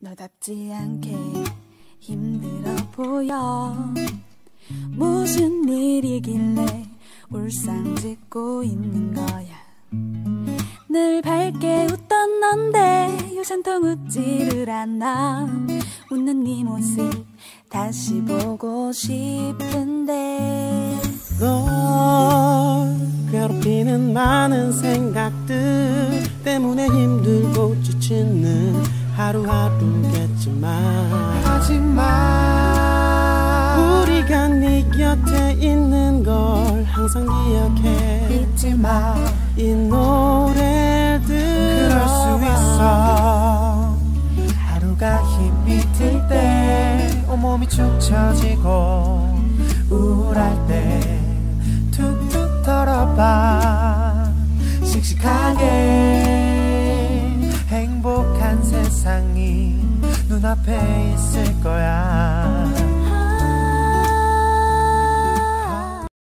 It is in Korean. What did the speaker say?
너답지 않게 힘들어 보여. 무슨 일이길래 울상 짓고 있는 거야? 늘 밝게 웃던 넌데 요즘통 웃지를 않아. 웃는 네 모습 다시 보고 싶은데. 널 괴롭히는 많은 생각들 때문에 지치는 하루하루겠지만 하지만 우리가 네 곁에 있는 걸 항상 기억해. 잊지 마이 노래를 그럴 수 있어. 하루가 힘이 들 때 온몸이 축 처지고 우울할 때 툭툭 털어봐. 씩씩하게 행복한 세상이 눈앞에 있을 거야